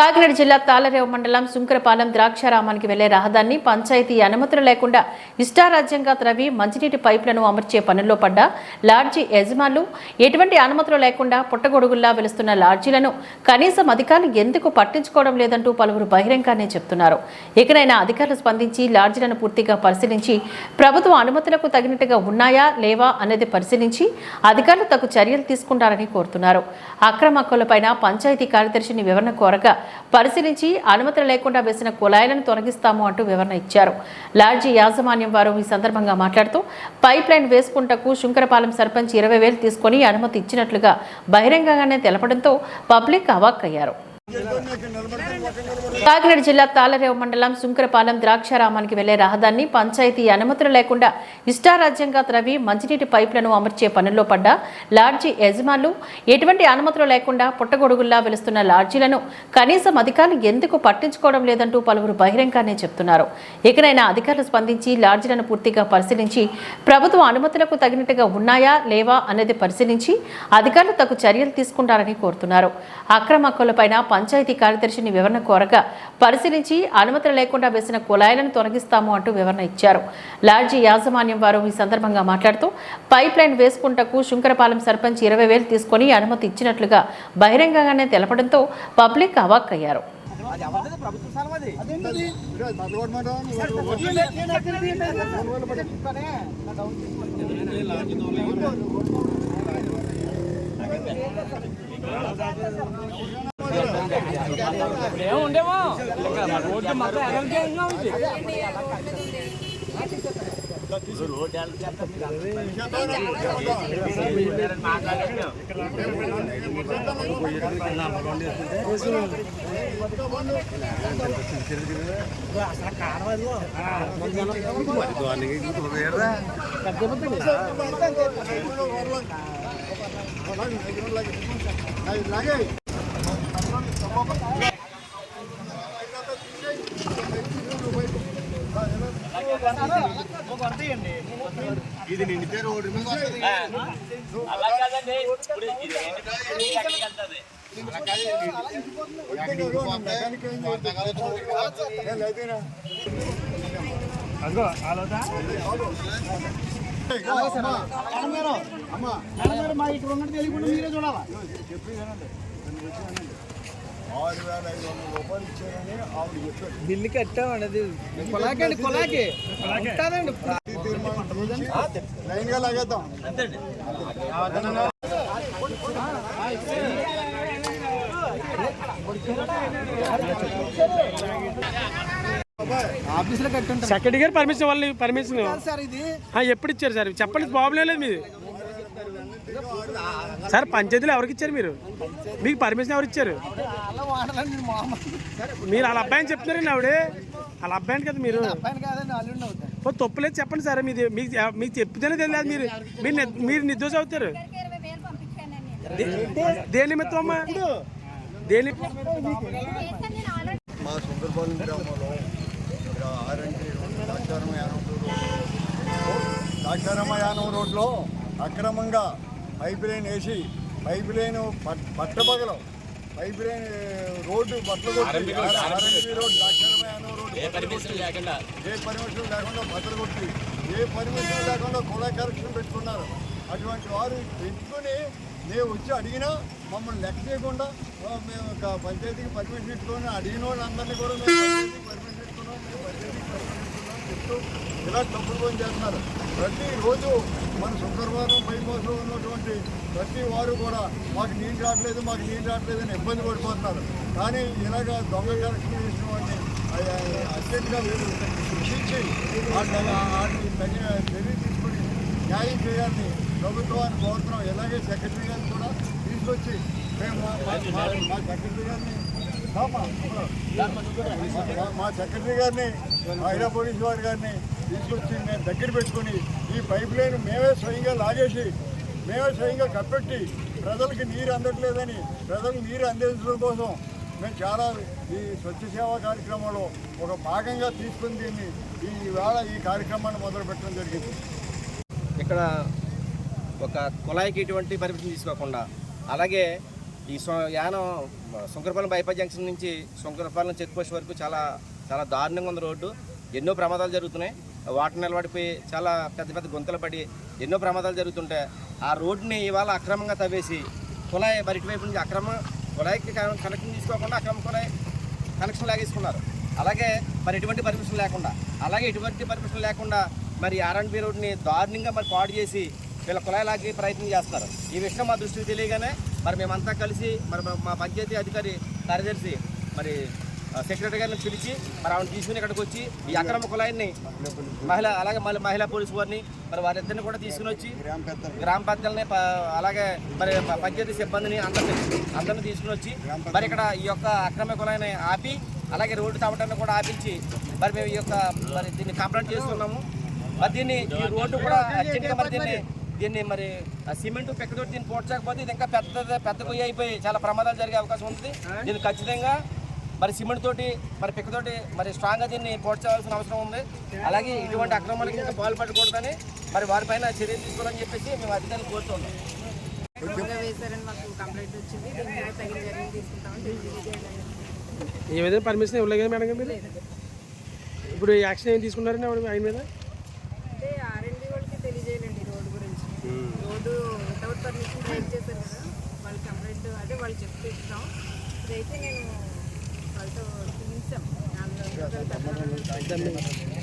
కాకినాడ జిల్లా తాళరేవు మండలం సుంకరపాలెం ద్రాక్షారామానికి వెళ్ళే రహదారిని పంచాయతీ అనుమతులు లేకుండా ఇష్టారాజ్యంగా త్రవి మంచినీటి పైపులను అమర్చే పనుల్లో పడ్డ లాడ్జీ యజమానులు ఎటువంటి అనుమతులు లేకుండా పుట్టగొడుగుల్లా వెలుస్తున్న లాడ్జీలను కనీసం అధికారులు ఎందుకు పట్టించుకోవడం లేదంటూ పలువురు బహిరంగానే చెప్తున్నారు. ఇకనైనా అధికారులు స్పందించి లాడ్జీలను పూర్తిగా పరిశీలించి ప్రభుత్వ అనుమతులకు తగినట్టుగా ఉన్నాయా లేవా అనేది పరిశీలించి అధికారులు తగు చర్యలు తీసుకుంటారని కోరుతున్నారు. అక్రమ హక్కులపైన పంచాయతీ కార్యదర్శిని వివరణ కోరగా పరిశీలించి అనుమతులు లేకుండా వేసిన కుళాయిలను తొలగిస్తాము అంటూ వివరణ ఇచ్చారు. లాడ్జీ యాజమాన్యం వారు ఈ సందర్భంగా మాట్లాడుతూ పైప్ లైన్ వేసుకుంటకు శుంకరపాలెం సర్పంచ్ ఇరవై వేలు తీసుకొని అనుమతి ఇచ్చినట్లుగా బహిరంగంగానే తెలపడంతో పబ్లిక్ అవాక్కయ్యారు. కాకినాడ జిల్లా తాళరేవు మండలం సుంకరపాలెం ద్రాక్షారామానికి వెళ్ళే రహదారిని పంచాయతీ అనుమతులు లేకుండా ఇష్టారాజ్యంగా త్రవి మంచినీటి పైపులను అమర్చే పనుల్లో పడ్డ లాడ్జీ యజమానులు ఎటువంటి అనుమతులు లేకుండా పుట్టగొడుగుల్లా వెలుస్తున్న లాడ్జీలను కనీసం అధికారులు ఎందుకు పట్టించుకోవడం లేదంటూ పలువురు బహిరంగానే చెప్తున్నారు. ఇకనైనా అధికారులు స్పందించి లాడ్జీలను పూర్తిగా పరిశీలించి ప్రభుత్వ అనుమతులకు తగినట్టుగా ఉన్నాయా లేవా అనేది పరిశీలించి అధికారులు తగు చర్యలు తీసుకుంటారని కోరుతున్నారు. అక్రమ పంచాయతీ కార్యదర్శిని వివరణ కోరగా పరిశీలించి అనుమతులు లేకుండా వేసిన కుళాయిలను తొలగిస్తాము అంటూ వివరణ ఇచ్చారు. లాడ్జీ యాజమాన్యం వారు ఈ సందర్భంగా మాట్లాడుతూ పైప్ లైన్ వేసుకుంటకు శుంకరపాలెం సర్పంచ్ ఇరవై వేలు తీసుకొని అనుమతి ఇచ్చినట్లుగా బహిరంగంగానే తెలపడంతో పబ్లిక్ అవాక్కయ్యారు అది ఎవరిది ప్రభుత్వ స్థలం అది ఉండేమో రోడ్డు మొత్తం ఎనర్జీగా ఉంది ఇది నిండితే రోడ్డు మీద. అలా కాదండి. ఇప్పుడు ఇది వెళ్తుంది. ఎక్కడికి పోతే వర్షాకాలం రోడ్డు మీద వస్తది. ఆరు వేల ఐదు వందల రూపాయలు ఇచ్చారని ఆవిడ చెప్పారు బిల్లు కట్టామండి కొలాకి. చేసి లైన్గా లాగేద్దాం ఆఫీసులో కట్టుంటారు సెక్రటరీ గారు పర్మిషన్ వాళ్ళు పర్మిషన్. సార్ ఇది. ఆ, ఎప్పుడు ఇచ్చారు సార్? చెప్పండి ప్రాబ్లం లేదు మీది. సార్ పంచాయతీలో ఎవరికి ఇచ్చారు మీరు? మీకు పర్మిషన్ ఎవరు ఇచ్చారు? అలా వాడాలండి మామూలు మీరు వాళ్ళ అబ్బాయిని చెప్తున్నారండి ఆవిడ. వాళ్ళ అబ్బాయిని కదా మీరు. తప్పులేదు చెప్పండి సార్ మీది మీకు మీకు చెప్తేనే తెలియదు మీరు. మీరు మీరు నిర్దోష అవుతారు. దేని నిమిత్తం అమ్మా? దేని మా సుందరపాలెం గ్రామంలో ఇక్కడ ద్రాక్షారామ యానం రోడ్డు. ద్రాక్షారామ యానం రోడ్లో అక్రమంగా పైప్ లైన్ వేసి పైప్ లైన్ పట్- పట్టపగలం. పైప్ లైన్ రోడ్డు బట్టలు కొట్టి RNT road Draksharama Yanam road. ఏ పర్మిషన్ లేకుండా. ఏ పర్మిషన్ లేకుండా బట్టలు కొట్టి ఏ పర్మిషన్ లేకుండా కుళాయి కరెక్షన్ పెట్టుకున్నారు. అటువంటి వారు పెట్టుకుని మేము వచ్చి అడిగినా మమ్మల్ని లెక్క చేయకుండా "ఓ, మేము పంచాయతీకి పర్మిషన్ ఇట్టుకొని అడిగిన వాళ్ళందరినీ కూడా మేము పర్మిషన్ ఇట్టుకున్నాం మేము పంచాయతీకి పర్మిషన్ చేస్తూ ఇలా తప్పులు పని చేస్తున్నారు. ప్రతిరోజు మన శుక్రవారం పైమోసం ఉన్నటువంటి ప్రతి వారు కూడా మాకు నీళ్ళు రావట్లేదు మాకు నీళ్ళు రావట్లేదు అని ఇబ్బంది పడిపోతున్నారు. కానీ ఇలాగ దొంగ కరెక్షన్ చేసిన వాడిని అత్యంతగా వీళ్ళు శిక్షించి వాటిని తగిన చర్య తీసుకుని న్యాయం చేయాలని ప్రభుత్వాన్ని కోరుతున్నాం. ఇలాగే సెక్రటరీ గారిని కూడా తీసుకొచ్చి మేము మా- సెక్రటరీ గారిని మా- సెక్రటరీ గారిని మహిళా పోలీసు వారి గారిని తీసుకొచ్చి మేము దగ్గర పెట్టుకొని ఈ పైప్ లైన్ మేమే స్వయంగా లాగేసి మేమే స్వయంగా కప్పెట్టి ప్రజలకి నీరు అందట్లేదని ప్రజలకు నీరు అందించడం కోసం మేము చాలా ఈ స్వచ్ఛ సేవా కార్యక్రమంలో ఒక భాగంగా తీసుకుని దీన్ని ఈ వేళ ఈ కార్యక్రమాన్ని మొదలు పెట్టడం జరిగింది. ఇక్కడ ఒక కుళాయికి ఇటువంటి పరిమితిని తీసుకోకుండా అలాగే ఈ యానం శంకరపాలెం బైపాస్ జంక్షన్ నుంచి శంకరపాలెం చెక్ పోస్ట్ వరకు చాలా చాలా దారుణంగా ఉంది రోడ్డు. ఎన్నో ప్రమాదాలు జరుగుతున్నాయి. వాటర్ నిలబడిపోయి చాలా పెద్ద పెద్ద గుంతలు పడి ఎన్నో ప్రమాదాలు జరుగుతుంటే ఆ రోడ్డుని ఇవాళ అక్రమంగా తవ్వేసి కుళాయి బయట వైపు నుంచి అక్రమ కుళాయికి కనెక్షన్ తీసుకోకుండా అక్రమ కుళాయి కనెక్షన్ లాగేసుకున్నారు. అలాగే మరి ఎటువంటి పర్మిషన్ లేకుండా అలాగే ఎటువంటి పర్మిషన్ లేకుండా మరి ఆర్ఎండ్బి రోడ్ని దారుణంగా మరి పాడు చేసి వీళ్ళ కుళాయి లాగే ప్రయత్నం చేస్తారు ఈ విషయం మా దృష్టికి తెలియగానే మరి మేమంతా కలిసి మరి మా- పంచాయతీ అధికారి కార్యదర్శి మరి సెక్రటరీ గారిని పిలిచి మరి ఆమెను తీసుకుని ఇక్కడికి వచ్చి ఈ అక్రమ కులాయిని మహిళ అలాగే మళ్ళీ మహిళా పోలీసు వారిని మరి వారిద్దరిని కూడా తీసుకుని వచ్చి గ్రామ పెద్దల్ని అలాగే మరి పంచాయతీ సిబ్బందిని అందరిని అందరిని తీసుకుని వచ్చి మరి ఇక్కడ ఈ యొక్క అక్రమ కులాయిని ఆపి అలాగే రోడ్డు తవ్వటాన్ని కూడా ఆపించి మరి మేము ఈ యొక్క మరి దీన్ని కంప్లైంట్ చేస్తున్నాము. మరి దీన్ని ఈ రోడ్డు కూడా అర్జెంట్గా మరి దీన్ని దీన్ని మరి ఆ సిమెంట్ పెక్కతోటి దీన్ని పోడ్చకపోతే ఇది ఇంకా పెద్ద పెద్ద కొయ్యి అయిపోయి చాలా ప్రమాదాలు జరిగే అవకాశం ఉంది. దీన్ని ఖచ్చితంగా మరి సిమెంట్ తోటి మరి పిక్కతోటి మరి స్ట్రాంగ్గా దీన్ని పోడ్చవలసిన అవసరం ఉంది. అలాగే ఇటువంటి అక్రమాలకు ఇంకా పాల్పడకూడదని మరి వారిపైన చర్యలు తీసుకోవాలని చెప్పేసి మేము అధికారులు కోరుతున్నాం. అక్రమంగా వేశారని మాకు కంప్లైంట్ వచ్చింది. దీని మీద తగిన చర్యలు తీసుకుంటామని తెలియజేయాలి ఏ విధంగా పర్మిషన్ ఇవ్వలేదు మేడం గారు మీరు? ఇప్పుడు ఈ యాక్షన్ ఏం తీసుకున్నారండి ఆయన మీద అంటే ఆర్ఎండి వాళ్ళకి తెలియజేయాలండి ఈ రోడ్డు గురించి రోడ్డు వితౌట్ డ్రైవ్ చేశారు కదా వాళ్ళ కంప్లైంట్ అదే వాళ్ళు చెప్తూ ఇస్తాం ఇదైతే నేను వాళ్ళతో రోజులు